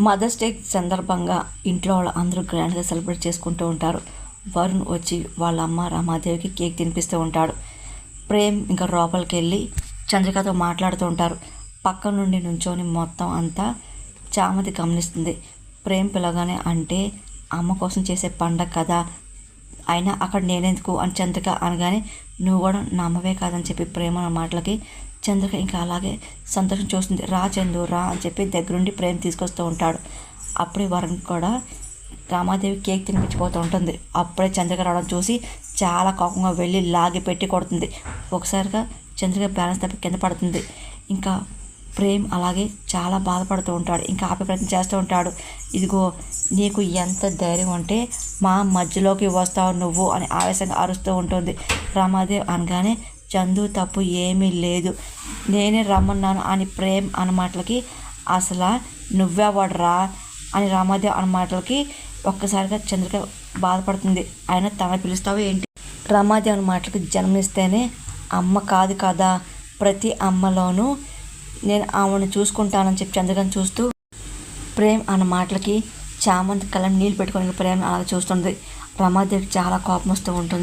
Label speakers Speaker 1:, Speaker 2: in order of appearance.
Speaker 1: Mothers day సందర్భంగా ఇంట్లో వాళ్ళు అందరూ గ్రాండ్గా సెలబ్రేట్ చేసుకుంటూ ఉంటారు. వరుణ్ వచ్చి వాళ్ళ అమ్మ రామాదేవికి కేక్ తినిపిస్తూ ఉంటాడు. ప్రేమ్ ఇంకా లోపలికి వెళ్ళి చంద్రికతో మాట్లాడుతూ ఉంటారు. పక్క నుండి నుంచొని మొత్తం అంతా చామతి గమనిస్తుంది. ప్రేమ్ పిలగానే అంటే అమ్మ కోసం చేసే పండగ కదా అయినా అక్కడ నేనెందుకు అని చంద్రిక అనగానే నువ్వు కూడా నా అమ్మవే కాదని చెప్పి ప్రేమ మాటలకి చంద్రిక ఇంకా అలాగే సంతోషం చూస్తుంది. రా చందు రా అని చెప్పి దగ్గరుండి ప్రేమ తీసుకొస్తూ ఉంటాడు. అప్పుడే వరుణ్ కూడా రామాదేవి కేక్ తినిపించిపోతూ ఉంటుంది. అప్పుడే చంద్రిక రావడం చూసి చాలా కోపంగా వెళ్ళి లాగి పెట్టి కొడుతుంది. ఒకసారిగా చంద్రిక బ్యాలెన్స్ తప్పి కింద పడుతుంది. ఇంకా ప్రేమ్ అలాగే చాలా బాధపడుతూ ఉంటాడు. ఇంకా ఆపే ప్రయత్నం చేస్తూ ఉంటాడు. ఇదిగో నీకు ఎంత ధైర్యం ఉంటే మా మధ్యలోకి వస్తావు నువ్వు అని ఆవేశంగా అరుస్తూ ఉంటుంది. రామాదేవి అనగానే చందు తప్పు ఏమీ లేదు. నేనే రమ్మన్నాను అని ప్రేమ్ అన్న మాటలకి అసలు నువ్వే వాడరా అని రామాదేవ్ అన్న మాటలకి ఒక్కసారిగా చంద్రిక బాధపడుతుంది. ఆయన తన పిలుస్తావు ఏంటి? రమాదేవ్ అన్న మాటలకి జన్మనిస్తేనే అమ్మ కాదు కదా. ప్రతి అమ్మలోనూ నేను ఆమెను చూసుకుంటానని చెప్పి చంద్రకని చూస్తూ ప్రేమ్ అన్న మాటలకి చామంతి కళ్ళని నీళ్ళు పెట్టుకొని ప్రేమ అలా చూస్తుంది. రమాదేవికి చాలా కోపం వస్తూ ఉంటుంది.